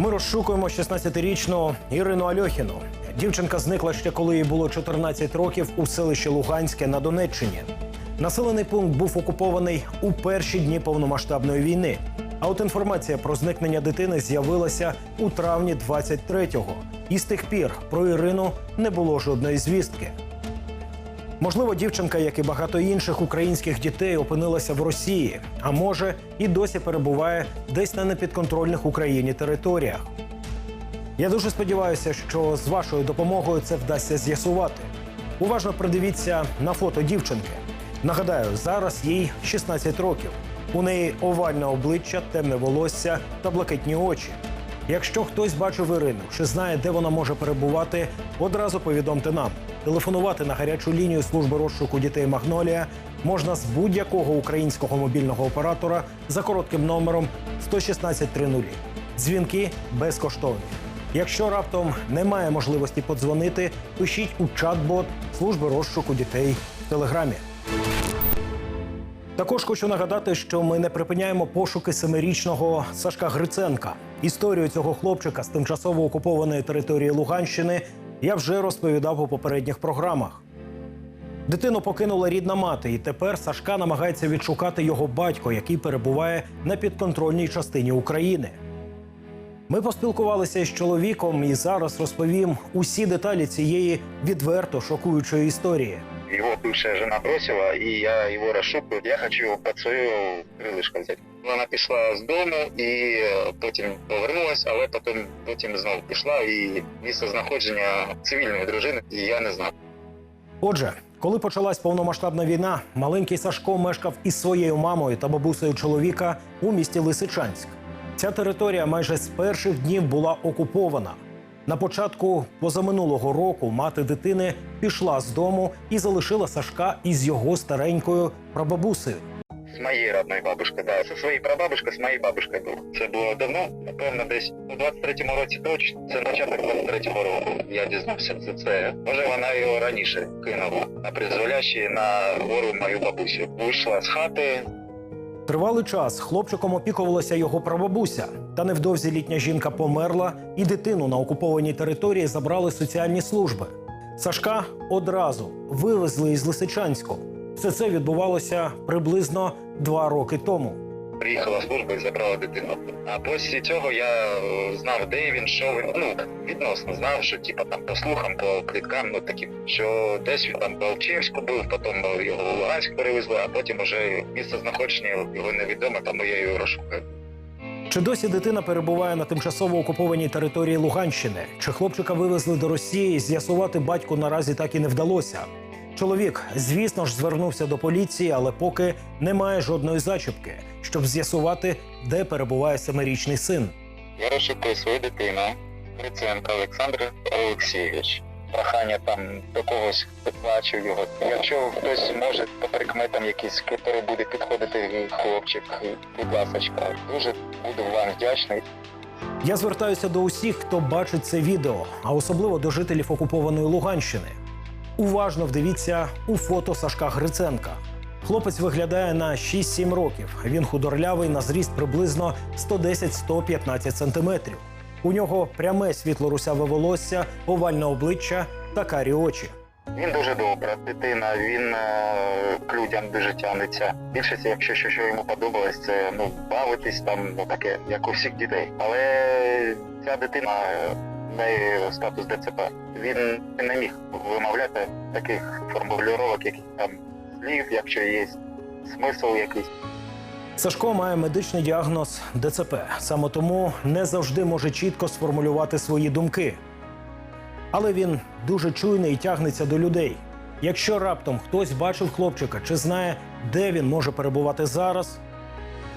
Ми розшукуємо 16-річну Ірину Альохіну. Дівчинка зникла ще коли їй було 14 років у селищі Луганське на Донеччині. Населений пункт був окупований у перші дні повномасштабної війни. А от інформація про зникнення дитини з'явилася у травні 23-го. І з тих пір про Ірину не було жодної звістки. Можливо, дівчинка, як і багато інших українських дітей, опинилася в Росії, а може, і досі перебуває десь на непідконтрольних Україні територіях. Я дуже сподіваюся, що з вашою допомогою це вдасться з'ясувати. Уважно придивіться на фото дівчинки. Нагадаю, зараз їй 16 років. У неї овальне обличчя, темне волосся та блакитні очі. Якщо хтось бачив Ірину чи знає, де вона може перебувати, одразу повідомте нам. Телефонувати на гарячу лінію служби розшуку дітей Магнолія можна з будь-якого українського мобільного оператора за коротким номером 11630. Дзвінки безкоштовні. Якщо раптом немає можливості подзвонити, пишіть у чат-бот служби розшуку дітей в телеграмі. Також хочу нагадати, що ми не припиняємо пошуки семирічного Сашка Гриценка. Історію цього хлопчика з тимчасово окупованої території Луганщини я вже розповідав у попередніх програмах. Дитину покинула рідна мати, і тепер Сашка намагається відшукати його батько, який перебуває на підконтрольній частині України. Ми поспілкувалися із чоловіком і зараз розповім усі деталі цієї відверто шокуючої історії. Его бывшая жена бросила, и я его расшукаю. Я хочу под свою крилишко взяти. Вона пішла з дому і е, потім повернулась, але потім, потім знову пішла і місце знаходження цивільної дружини і я не знав. Отже, коли почалась повномасштабна війна, маленький Сашко мешкав із своєю мамою та бабусею чоловіка у місті Лисичанськ. Ця територія майже з перших днів була окупована. На початку позаминулого року мати дитини пішла з дому і залишила Сашка із його старенькою прабабусею. З моєю родною бабушкою, да. Зі своєю прабабушкою, з моєю бабушкою був. Це було давно, напевно, десь у 23-му році точно. Це початок 23-го року. Я дізнався за це. Може, вона його раніше кинула на призволяще на гору мою бабусю. Вийшла з хати, Тривалий час хлопчиком опікувалася його прабабуся. Та невдовзі літня жінка померла, і дитину на окупованій території забрали соціальні служби. Сашка одразу вивезли із Лисичанську. Все це відбувалося приблизно два роки тому. Приїхала служба і забрала дитину. А після цього я е, знав, де він, що він. Ну відносно знав, що типа там по слухам, по кліткам, ну таким, що десь він там в Алчевську був, потім його в Луганськ перевезли, а потім уже місце знаходження його невідоме, тому я його розшукаю. Чи досі дитина перебуває на тимчасово окупованій території Луганщини? Чи хлопчика вивезли до Росії? З'ясувати батьку наразі так і не вдалося. Чоловік, звісно ж, звернувся до поліції, але поки немає жодної зачіпки, щоб з'ясувати, де перебуває семирічний син. Я розшукую свою дитину, Гриценко Олександр Олексійович. Прохання там до когось бачив його. Якщо хтось може по прикметам якийсь, який буде підходити хлопчик, будь ласка, дуже буду вам вдячний. Я звертаюся до усіх, хто бачить це відео, а особливо до жителів окупованої Луганщини. Уважно вдивіться у фото Сашка Гриценка. Хлопець виглядає на 6-7 років. Він худорлявий на зріст приблизно 110-115 сантиметрів. У нього пряме світло-русяве волосся, овальне обличчя та карі очі. Він дуже добра дитина, він е, к людям дуже тягнеться. Більшість, якщо що, що йому подобалось, це ну бавитись там, ну таке, як у всіх дітей. Але ця дитина е, неї статус ДЦП. Він не міг вимовляти таких формулювання, яких там слів, якщо є смисл якийсь. Сашко має медичний діагноз ДЦП. Саме тому не завжди може чітко сформулювати свої думки. Але він дуже чуйний і тягнеться до людей. Якщо раптом хтось бачив хлопчика чи знає, де він може перебувати зараз,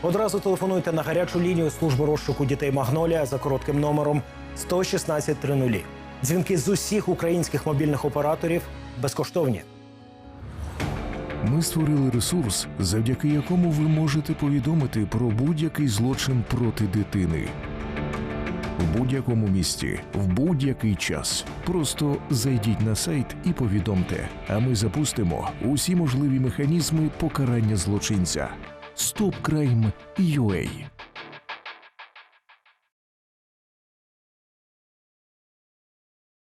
одразу телефонуйте на гарячу лінію служби розшуку дітей Магнолія за коротким номером 11630. Дзвінки з усіх українських мобільних операторів безкоштовні. Ми створили ресурс, завдяки якому ви можете повідомити про будь-який злочин проти дитини. В будь-якому місті, в будь-який час. Просто зайдіть на сайт і повідомте, а ми запустимо усі можливі механізми покарання злочинця. StopCrime.ua